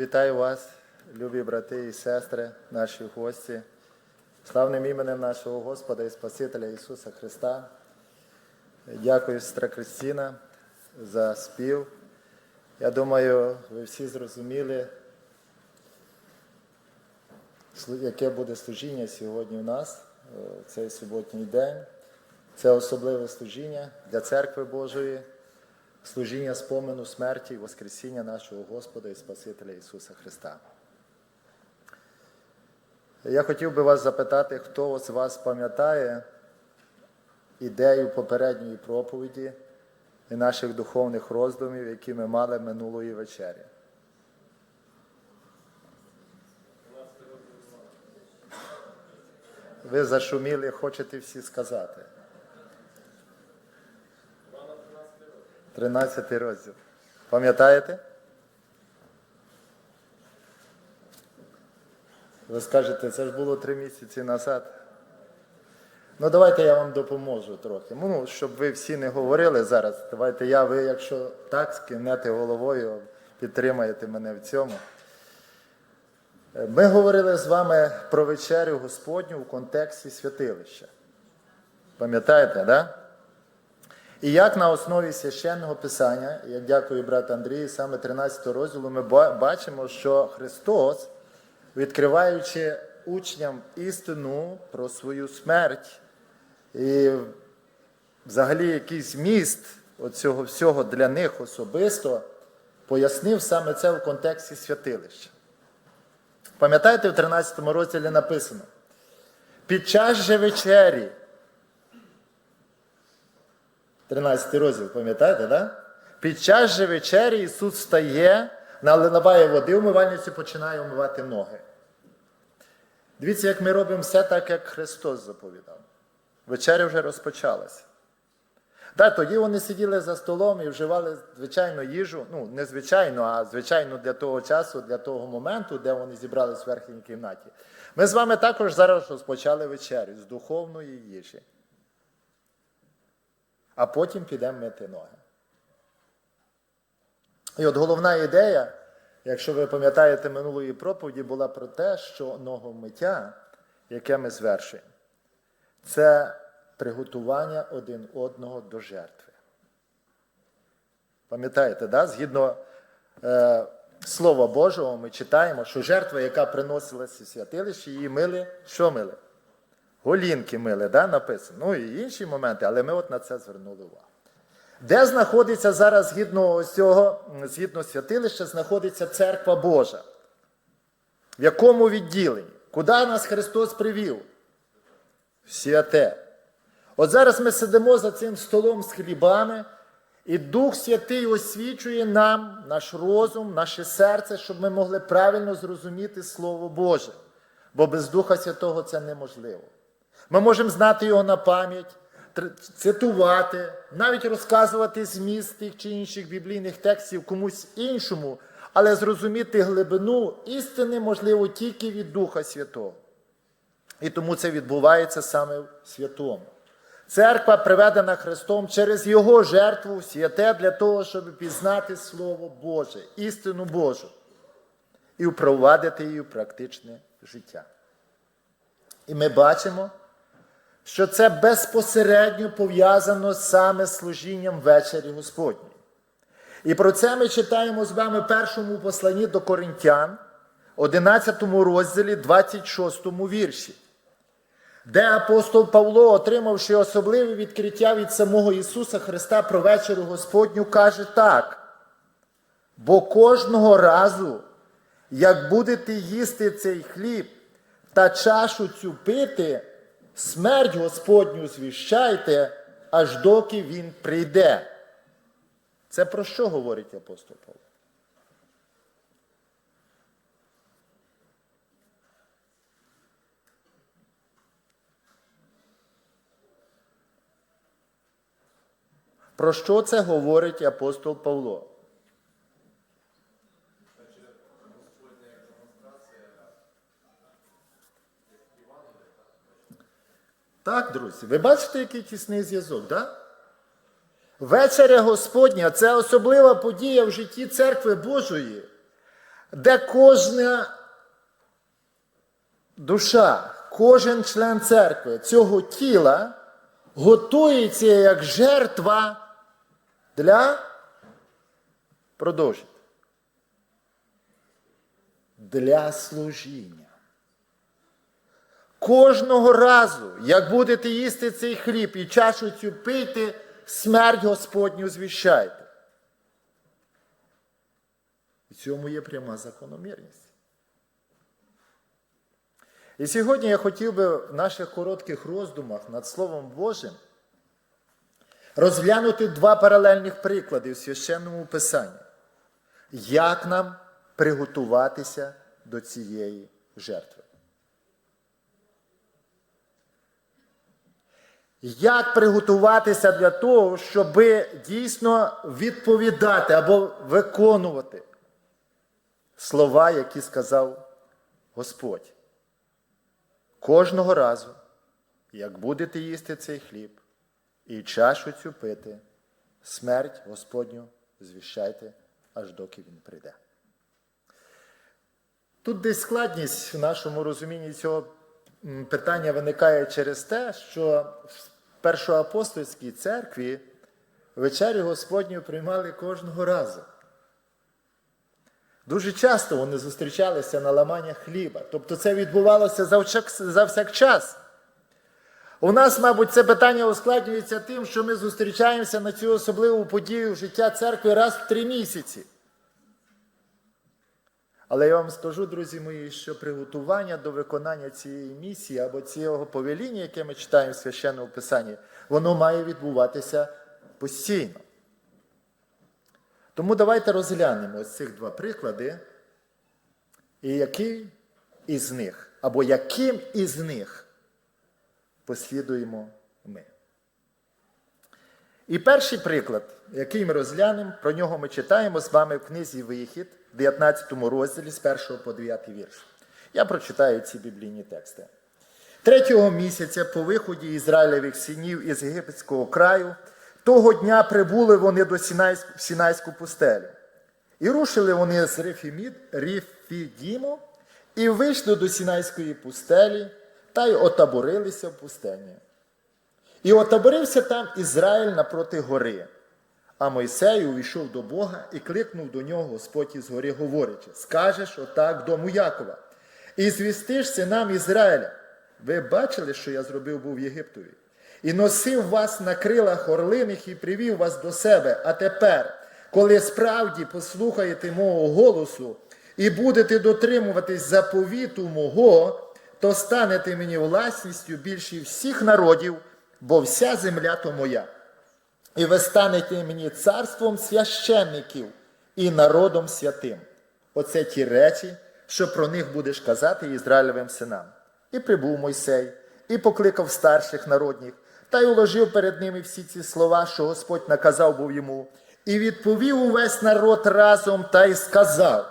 Вітаю вас, любі брати і сестри, наші гості, славним іменем нашого Господа і Спасителя Ісуса Христа. Дякую, сестра Кристина, за спів. Я думаю, ви всі зрозуміли, яке буде служіння сьогодні у нас, е, цей суботній день. Це особливе служіння для церкви Божої служіння спомену смерті і Воскресіння нашого Господа і Спасителя Ісуса Христа. Я хотів би вас запитати, хто з вас пам'ятає ідею попередньої проповіді і наших духовних роздумів, які ми мали минулої вечері. Ви зашуміли, хочете всі сказати. 13 розділ. Пам'ятаєте? Ви скажете, це ж було три місяці назад. Ну, давайте я вам допоможу трохи. Ну, щоб ви всі не говорили зараз. Давайте я, ви, якщо так, скинете головою, підтримаєте мене в цьому. Ми говорили з вами про вечерю Господню в контексті святилища. Пам'ятаєте? Да? І як на основі священного писання, як дякую брат Андрію, саме 13 розділу, ми бачимо, що Христос, відкриваючи учням істину про свою смерть, і взагалі якийсь зміст оцього всього для них особисто, пояснив саме це в контексті святилища. Пам'ятаєте, в 13 розділі написано: під час же вечері. 13 розділ, пам'ятаєте, да? Під час же вечері Ісус встає, наливає води умивальницю, починає умивати ноги. Дивіться, як ми робимо все так, як Христос заповідав. Вечеря вже розпочалася. Так, тоді вони сиділи за столом і вживали звичайну їжу, ну, не звичайно, а звичайно для того часу, для того моменту, де вони зібрались в верхній кімнаті. Ми з вами також зараз розпочали вечерю з духовної їжі а потім підемо мити ноги. І от головна ідея, якщо ви пам'ятаєте минулої проповіді, була про те, що ногомиття, яке ми звершуємо, це приготування один одного до жертви. Пам'ятаєте, да? згідно е, Слова Божого, ми читаємо, що жертва, яка приносилася в святилище, її мили, що мили? Голінки мили, да, написано. Ну і інші моменти, але ми от на це звернули увагу. Де знаходиться зараз, згідно цього, згідно святилища, знаходиться церква Божа? В якому відділенні? Куди нас Христос привів? В святе. От зараз ми сидимо за цим столом з хлібами, і Дух Святий освічує нам наш розум, наше серце, щоб ми могли правильно зрозуміти Слово Боже. Бо без Духа Святого це неможливо. Ми можемо знати його на пам'ять, цитувати, навіть розказувати зміст тих чи інших біблійних текстів комусь іншому, але зрозуміти глибину істини можливо тільки від Духа Святого. І тому це відбувається саме в святому. Церква приведена Христом через Його жертву святе для того, щоб пізнати Слово Боже, істину Божу і впровадити її в практичне життя. І ми бачимо, що це безпосередньо пов'язано саме з служінням вечері Господньої. І про це ми читаємо з вами в першому посланні до Коринтян, 11 розділі, 26 вірші, де апостол Павло, отримавши особливе відкриття від самого Ісуса Христа про вечерю Господню, каже так. Бо кожного разу, як будете їсти цей хліб та чашу цю пити, смерть Господню звіщайте, аж доки Він прийде. Це про що говорить апостол Павло? Про що це говорить апостол Павло? Так, друзі, ви бачите, який тісний зв'язок, так? Вечеря Господня це особлива подія в житті церкви Божої, де кожна душа, кожен член церкви цього тіла готується як жертва для продовження. Для служіння. Кожного разу, як будете їсти цей хліб і чашу цю пити, смерть Господню звіщайте. В цьому є пряма закономірність. І сьогодні я хотів би в наших коротких роздумах над Словом Божим розглянути два паралельних приклади в священному писанні. Як нам приготуватися до цієї жертви? Як приготуватися для того, щоб дійсно відповідати або виконувати слова, які сказав Господь? Кожного разу, як будете їсти цей хліб і чашу цю пити, смерть Господню звіщайте, аж доки він прийде. Тут десь складність в нашому розумінні цього питання виникає через те, що в першоапостольській церкві вечерю Господню приймали кожного разу. Дуже часто вони зустрічалися на ламання хліба. Тобто це відбувалося завчак- завсякчас. У нас, мабуть, це питання ускладнюється тим, що ми зустрічаємося на цю особливу подію життя церкви раз в три місяці. Але я вам скажу, друзі мої, що приготування до виконання цієї місії або цього повеління, яке ми читаємо в священному писанні, воно має відбуватися постійно. Тому давайте розглянемо ось цих два приклади, і який із них, або яким із них послідуємо ми. І перший приклад, який ми розглянемо, про нього ми читаємо з вами в книзі Вихід, 19 розділі з 1 по 9 вірш. Я прочитаю ці біблійні тексти. Третього місяця по виході Ізраїлевих синів із єгипетського краю, того дня прибули вони до Сінайську, в Сінайську пустелю. І рушили вони з Рефімід, Рефідіму і вийшли до Сінайської пустелі та й отаборилися в пустені. І отаборився там Ізраїль напроти гори. А Мойсей увійшов до Бога і кликнув до нього Господь із гори, говорячи: Скажеш отак дому Якова, і звістиш синам Ізраїля. Ви бачили, що я зробив був Єгиптові, і носив вас на крилах орлиних і привів вас до себе. А тепер, коли справді послухаєте мого голосу і будете дотримуватись заповіту мого, то станете мені власністю більше всіх народів, бо вся земля то моя. І ви станете мені царством священників і народом святим. Оце ті речі, що про них будеш казати Ізраїлевим синам. І прибув Мойсей, і покликав старших народних, та й уложив перед ними всі ці слова, що Господь наказав був йому, і відповів увесь народ разом та й сказав: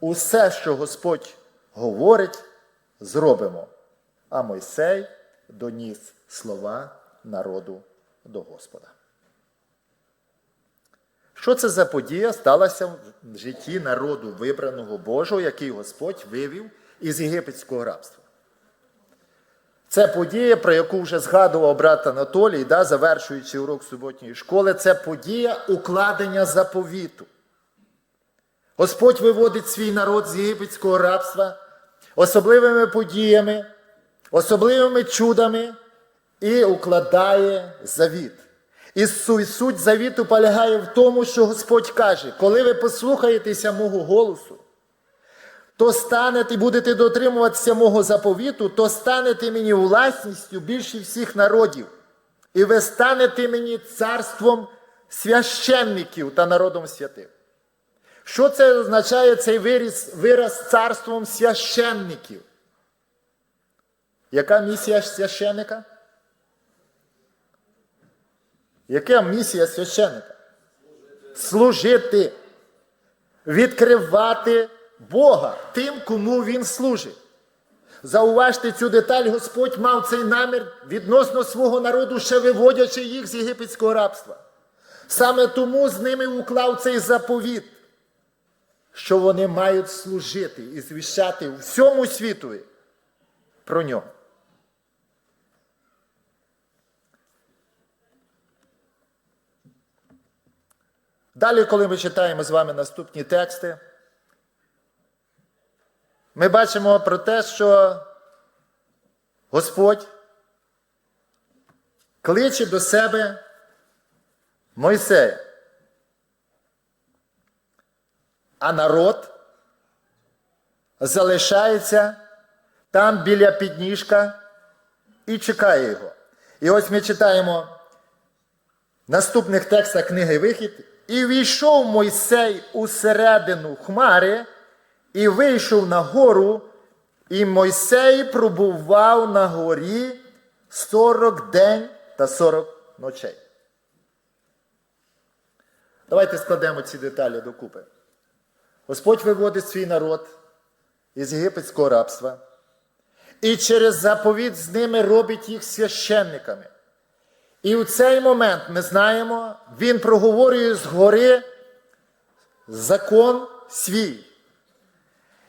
усе, що Господь говорить, зробимо. А Мойсей доніс слова народу до Господа. Що це за подія сталася в житті народу вибраного Божого, який Господь вивів із єгипетського рабства? Це подія, про яку вже згадував брат Анатолій, да, завершуючи урок суботньої школи, це подія укладення заповіту. Господь виводить свій народ з єгипетського рабства особливими подіями, особливими чудами і укладає завіт. І суть завіту полягає в тому, що Господь каже, коли ви послухаєтеся мого голосу, то станете і будете дотримуватися мого заповіту, то станете мені власністю більше всіх народів. І ви станете мені царством священників та народом святим. Що це означає цей вираз, вираз царством священників? Яка місія священника? Яка місія священника? Служити, відкривати Бога тим, кому він служить. Зауважте цю деталь, Господь мав цей намір відносно свого народу, ще виводячи їх з єгипетського рабства. Саме тому з ними уклав цей заповіт, що вони мають служити і звіщати всьому світові про нього. Далі, коли ми читаємо з вами наступні тексти, ми бачимо про те, що Господь кличе до себе Мойсея. А народ залишається там біля підніжка і чекає його. І ось ми читаємо в наступних текстах книги Вихід. І війшов Мойсей у середину хмари, і вийшов на гору, і Мойсей пробував на горі 40 день та 40 ночей. Давайте складемо ці деталі докупи. Господь виводить свій народ із єгипетського рабства і через заповідь з ними робить їх священниками. І у цей момент ми знаємо, він проговорює з гори закон свій.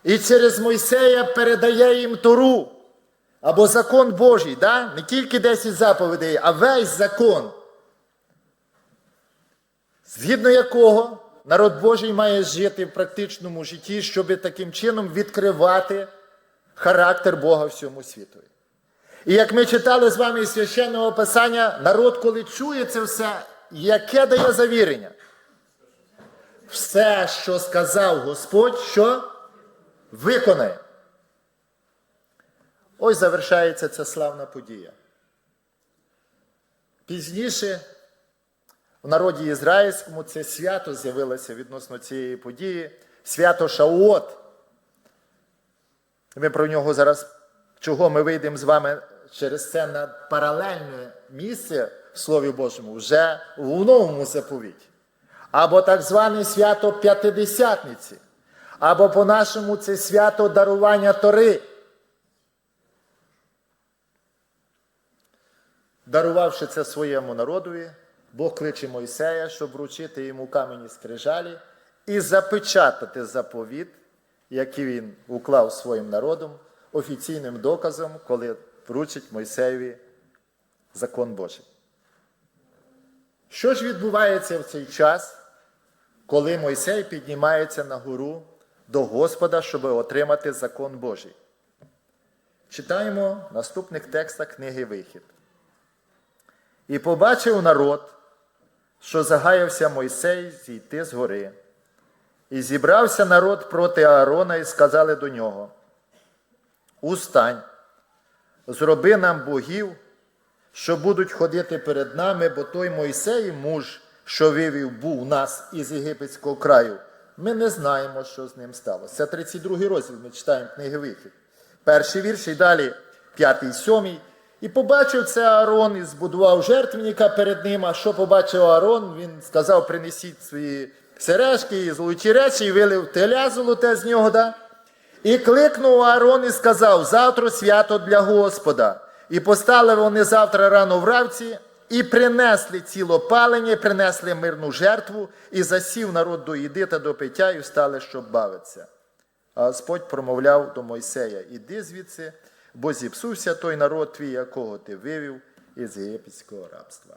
І через Мойсея передає їм Тору або закон Божий, да? не тільки 10 заповідей, а весь закон, згідно якого народ Божий має жити в практичному житті, щоб таким чином відкривати характер Бога всьому світові. І як ми читали з вами із священного Писання, народ, коли чує це все, яке дає завірення? Все, що сказав Господь, що виконає. Ось завершається ця славна подія. Пізніше в народі ізраїльському це свято з'явилося відносно цієї події, свято Шаот. Ми про нього зараз, чого ми вийдемо з вами через це на паралельне місце в Слові Божому, вже в новому заповіті. Або так зване свято П'ятидесятниці, або по-нашому це свято дарування Тори. Дарувавши це своєму народові, Бог кличе Мойсея, щоб вручити йому камені скрижалі і запечатати заповіт, який він уклав своїм народом, офіційним доказом, коли вручить Мойсеєві закон Божий. Що ж відбувається в цей час, коли Мойсей піднімається на гору до Господа, щоб отримати закон Божий? Читаємо наступних текстах книги Вихід. І побачив народ, що загаявся Мойсей зійти з гори. І зібрався народ проти Аарона і сказали до нього: Устань, зроби нам богів, що будуть ходити перед нами, бо той Мойсей, муж, що вивів був нас із єгипетського краю, ми не знаємо, що з ним сталося. Це 32 розділ ми читаємо книги Вихід. Перший вірш і далі п'ятий, сьомий. І побачив це Аарон і збудував жертвенника перед ним. А що побачив Аарон? Він сказав: принесіть свої сережки і золоті речі, і вилив теля золоте з нього. Да? І кликнув Аарон і сказав: завтра свято для Господа. І постали вони завтра рано вранці, і принесли цілопалення, і принесли мирну жертву, і засів народ до їди та до пиття, і встали, щоб бавитися. А Господь промовляв до Мойсея: Іди звідси, бо зіпсувся той народ твій, якого ти вивів із єгипетського рабства.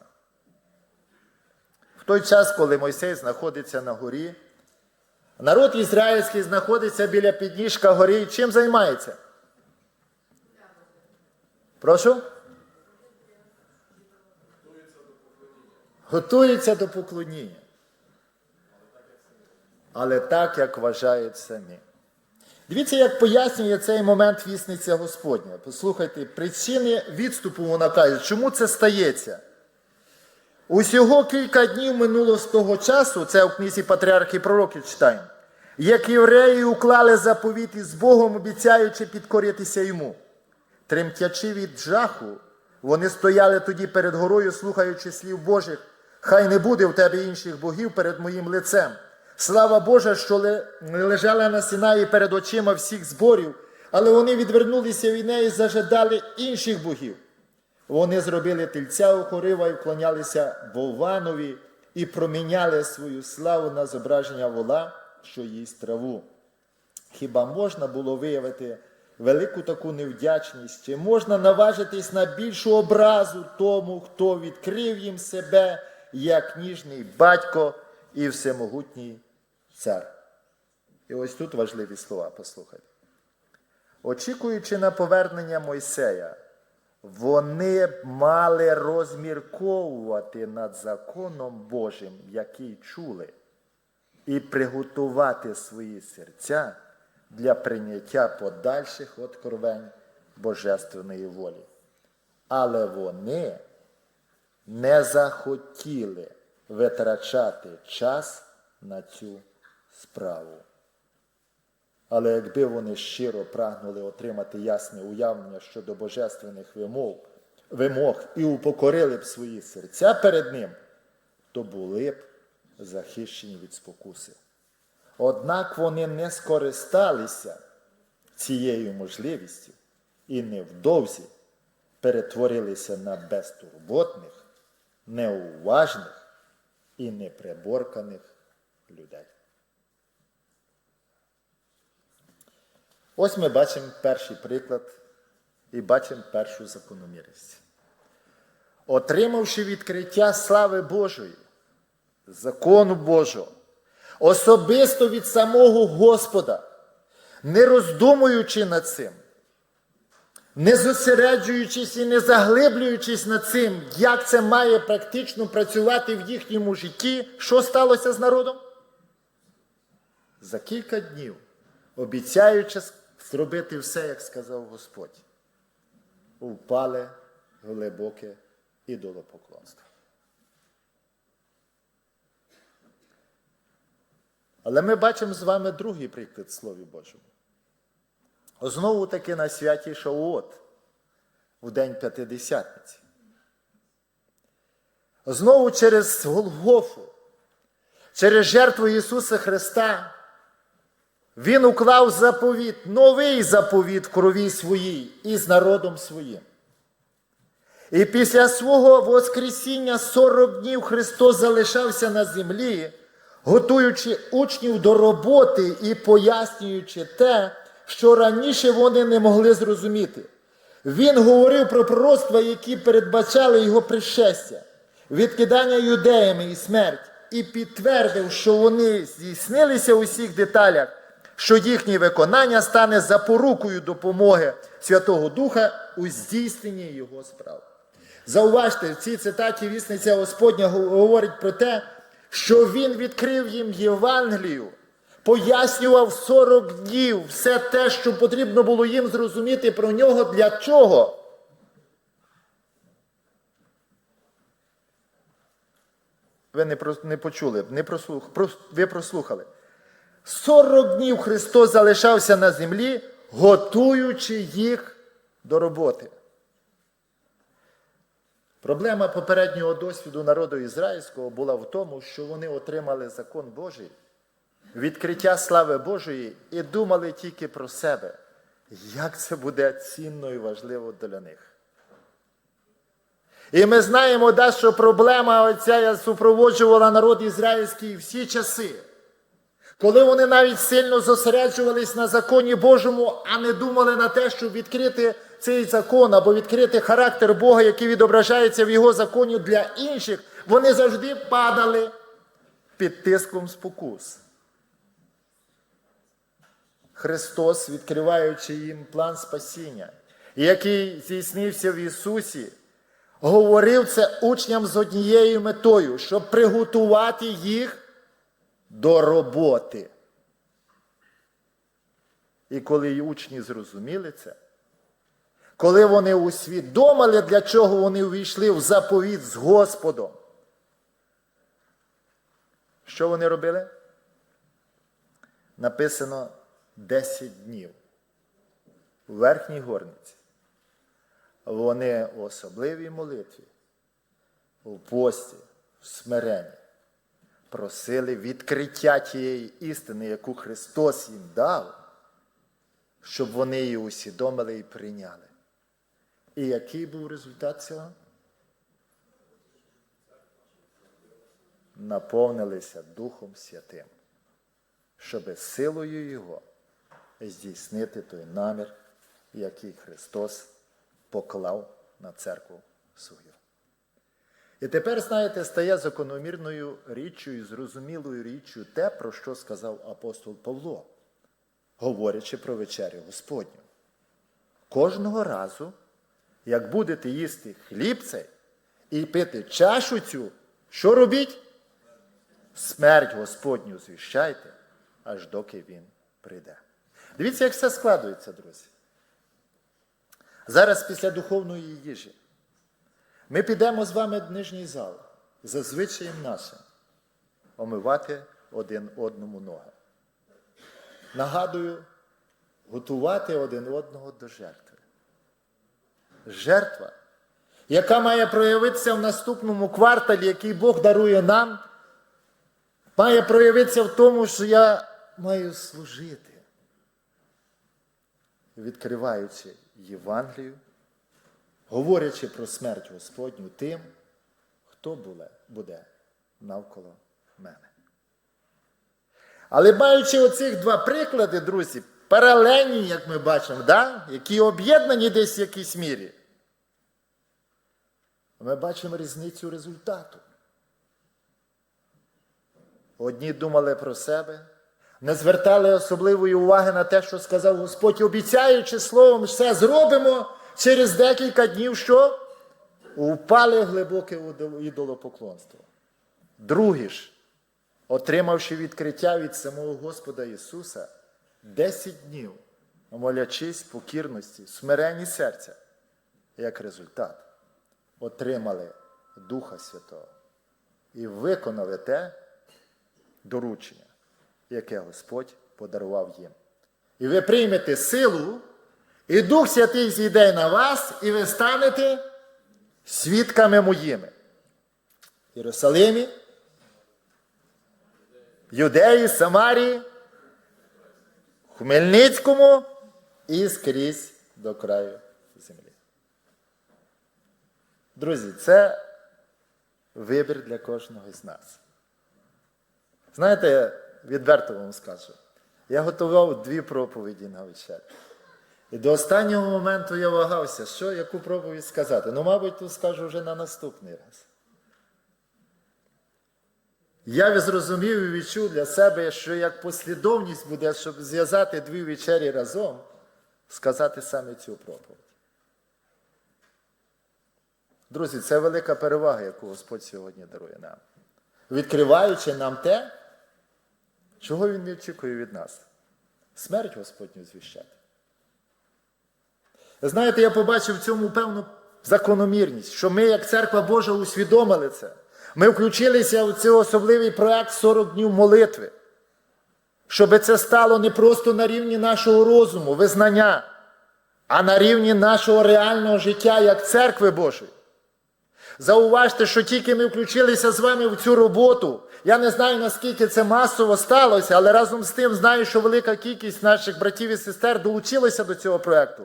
В той час, коли Мойсей знаходиться на горі, народ ізраїльський знаходиться біля підніжка гори і чим займається? Прошу? Готується до поклоніння. Але так, як вважають самі. Дивіться, як пояснює цей момент вісниця Господня. Послухайте, причини відступу вона каже, чому це стається? Усього кілька днів минуло з того часу, це в книзі Патріархи Пророків читаємо, як євреї уклали заповіт із Богом, обіцяючи підкоритися йому. Тремтячи від жаху, вони стояли тоді перед горою, слухаючи слів Божих. Хай не буде в тебе інших богів перед моїм лицем. Слава Божа, що лежала на Синаї перед очима всіх зборів, але вони відвернулися від неї і зажадали інших богів. Вони зробили тельця у хорива і вклонялися Вованові і проміняли свою славу на зображення вола, що їсть траву. Хіба можна було виявити велику таку невдячність? Чи можна наважитись на більшу образу тому, хто відкрив їм себе як ніжний батько і всемогутній цар? І ось тут важливі слова, послухайте. Очікуючи на повернення Мойсея, вони мали розмірковувати над законом Божим, який чули, і приготувати свої серця для прийняття подальших откровень Божественної волі. Але вони не захотіли витрачати час на цю справу. Але якби вони щиро прагнули отримати ясне уявлення щодо божественних вимог, вимог і упокорили б свої серця перед ним, то були б захищені від спокуси. Однак вони не скористалися цією можливістю і невдовзі перетворилися на безтурботних, неуважних і неприборканих людей. Ось ми бачимо перший приклад і бачимо першу закономірність. Отримавши відкриття слави Божої, закону Божого, особисто від самого Господа, не роздумуючи над цим, не зосереджуючись і не заглиблюючись над цим, як це має практично працювати в їхньому житті, що сталося з народом? За кілька днів, обіцяючи зробити все, як сказав Господь, впали глибоке ідолопоклонство. Але ми бачимо з вами другий приклад Слові Божому. Знову таки на святі Шауот, в День П'ятидесятниці. Знову через Голгофу, через жертву Ісуса Христа, Він уклав заповіт, новий заповіт в крові своїй і з народом своїм. І після свого Воскресіння 40 днів Христос залишався на землі, готуючи учнів до роботи і пояснюючи те, що раніше вони не могли зрозуміти. Він говорив про пророцтва, які передбачали його пришестя, відкидання юдеями і смерть, і підтвердив, що вони здійснилися у всіх деталях, що їхнє виконання стане запорукою допомоги Святого Духа у здійсненні його справ. Зауважте, в цій цитаті вісниця Господня говорить про те, що він відкрив їм Євангелію, пояснював 40 днів все те, що потрібно було їм зрозуміти про нього для чого. Ви не, про, не почули, не прослух, прос, ви прослухали. 40 днів Христос залишався на землі, готуючи їх до роботи. Проблема попереднього досвіду народу ізраїльського була в тому, що вони отримали закон Божий, відкриття слави Божої і думали тільки про себе, як це буде цінно і важливо для них. І ми знаємо, да, що проблема оця супроводжувала народ ізраїльський всі часи. Коли вони навіть сильно зосереджувались на законі Божому, а не думали на те, щоб відкрити цей закон або відкрити характер Бога, який відображається в його законі для інших, вони завжди падали під тиском спокус. Христос, відкриваючи їм план спасіння, який здійснився в Ісусі, говорив це учням з однією метою, щоб приготувати їх до роботи. І коли учні зрозуміли це, коли вони усвідомили, для чого вони увійшли в заповіт з Господом, що вони робили? Написано 10 днів у верхній горниці. Вони у особливій молитві, в пості, в смиренні просили відкриття тієї істини, яку Христос їм дав, щоб вони її усвідомили і прийняли. І який був результат цього? Наповнилися Духом Святим, щоб силою Його здійснити той намір, який Христос поклав на церкву свою. І тепер, знаєте, стає закономірною річчю і зрозумілою річчю те, про що сказав апостол Павло, говорячи про вечерю Господню. Кожного разу, як будете їсти хліб цей і пити чашу цю, що робіть? Смерть Господню звіщайте, аж доки він прийде. Дивіться, як все складується, друзі. Зараз після духовної їжі ми підемо з вами в нижній зал за звичаєм нашим омивати один одному ноги. Нагадую, готувати один одного до жертви. Жертва, яка має проявитися в наступному кварталі, який Бог дарує нам, має проявитися в тому, що я маю служити, відкриваючи Євангелію, говорячи про смерть Господню тим, хто буде, навколо мене. Але маючи оцих два приклади, друзі, паралельні, як ми бачимо, да? які об'єднані десь в якійсь мірі, ми бачимо різницю результату. Одні думали про себе, не звертали особливої уваги на те, що сказав Господь, обіцяючи словом, все зробимо через декілька днів, що упали в глибоке ідолопоклонство. Другі ж, отримавши відкриття від самого Господа Ісуса, 10 днів, молячись покірності, смиренні серця, як результат, отримали Духа Святого і виконали те доручення, яке Господь подарував їм. І ви приймете силу, і Дух Святий зійде на вас, і ви станете свідками моїми. В Єрусалимі, Юдеї, Самарії, Хмельницькому і скрізь до краю землі. Друзі, це вибір для кожного з нас. Знаєте, відверто вам скажу, я готував дві проповіді на вечір. І до останнього моменту я вагався, що, яку проповідь сказати. Ну, мабуть, тут скажу вже на наступний раз. Я зрозумів і відчув для себе, що як послідовність буде, щоб зв'язати дві вечері разом, сказати саме цю проповідь. Друзі, це велика перевага, яку Господь сьогодні дарує нам. Відкриваючи нам те, чого Він не очікує від нас. Смерть Господню звіщати. Знаєте, я побачив в цьому певну закономірність, що ми, як церква Божа, усвідомили це. Ми включилися в цей особливий проект 40 днів молитви, щоб це стало не просто на рівні нашого розуму, визнання, а на рівні нашого реального життя як церкви Божої. Зауважте, що тільки ми включилися з вами в цю роботу. Я не знаю, наскільки це масово сталося, але разом з тим знаю, що велика кількість наших братів і сестер долучилися до цього проєкту.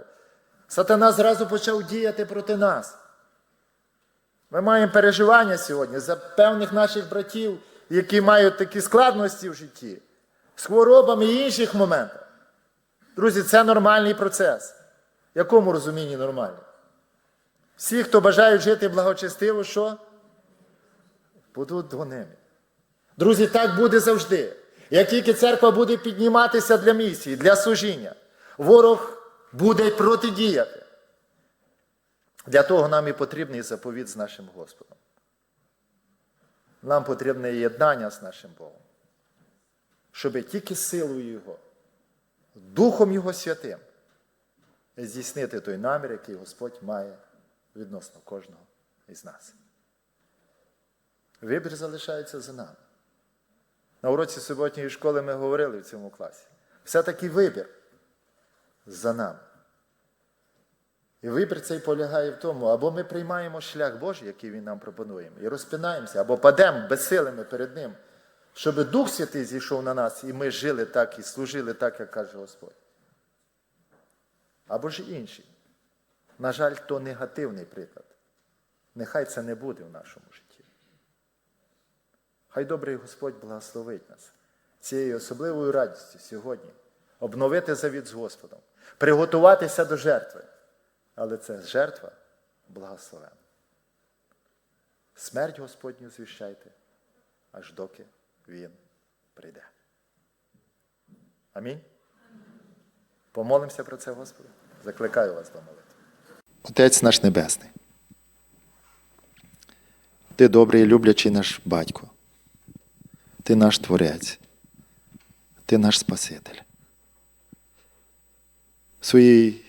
Сатана зразу почав діяти проти нас. Ми маємо переживання сьогодні за певних наших братів, які мають такі складності в житті, з хворобами і інших моментах. Друзі, це нормальний процес. В якому розумінні нормальний? Всі, хто бажають жити благочестиво, що? Будуть доними. Друзі, так буде завжди. Як тільки церква буде підніматися для місії, для служіння, ворог буде протидіяти. Для того нам і потрібний заповіт з нашим Господом. Нам потрібне єднання з нашим Богом, щоб тільки силою Його, Духом Його Святим здійснити той намір, який Господь має відносно кожного із нас. Вибір залишається за нами. На уроці суботньої школи ми говорили в цьому класі. Все-таки вибір за нами. І вибір цей полягає в тому, або ми приймаємо шлях Божий, який Він нам пропонує, і розпинаємося, або падемо безсилими перед Ним, щоб Дух Святий зійшов на нас, і ми жили так і служили так, як каже Господь. Або ж інший. На жаль, то негативний приклад. Нехай це не буде в нашому житті. Хай добрий Господь благословить нас цією особливою радістю сьогодні обновити завіт з Господом, приготуватися до жертви. Але це жертва благословена. Смерть Господню звіщайте, аж доки Він прийде. Амінь. Помолимося про це, Господи. Закликаю вас до молитви. Отець наш Небесний. Ти добрий і люблячий наш батько. Ти наш Творець. Ти наш Спаситель. Своїй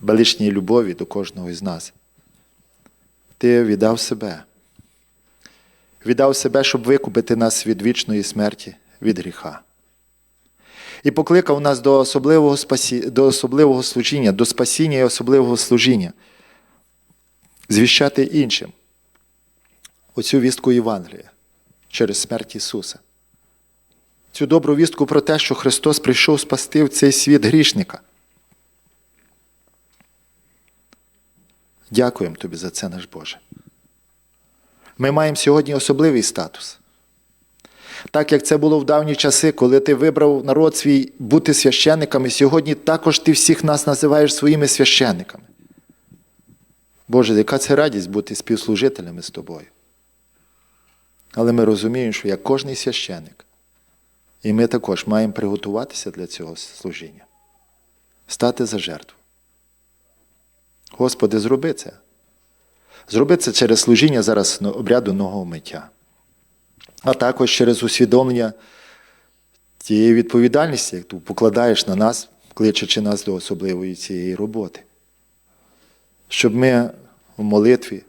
величній любові до кожного із нас. Ти віддав себе. Віддав себе, щоб викупити нас від вічної смерті, від гріха. І покликав нас до особливого, спасі... до особливого служіння, до спасіння і особливого служіння, звіщати іншим оцю вістку Євангелія через смерть Ісуса. Цю добру вістку про те, що Христос прийшов спасти в цей світ грішника. Дякуємо Тобі за це, наш Боже. Ми маємо сьогодні особливий статус. Так як це було в давні часи, коли ти вибрав народ свій бути священниками, сьогодні також ти всіх нас називаєш своїми священниками. Боже, яка це радість бути співслужителями з тобою. Але ми розуміємо, що як кожний священник, і ми також маємо приготуватися для цього служіння, стати за жертву. Господи, зроби це. Зроби це через служіння зараз обряду нового миття, а також через усвідомлення тієї відповідальності, яку покладаєш на нас, кличучи нас до особливої цієї роботи. Щоб ми в молитві,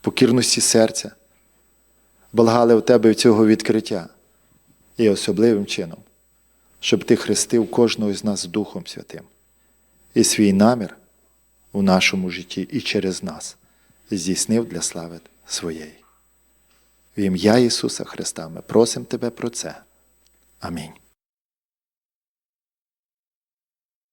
покірності серця, благали в Тебе цього відкриття і особливим чином, щоб Ти хрестив кожного з нас Духом Святим і свій намір у нашому житті і через нас здійснив для слави своєї. В ім'я Ісуса Христа ми просимо Тебе про це. Амінь.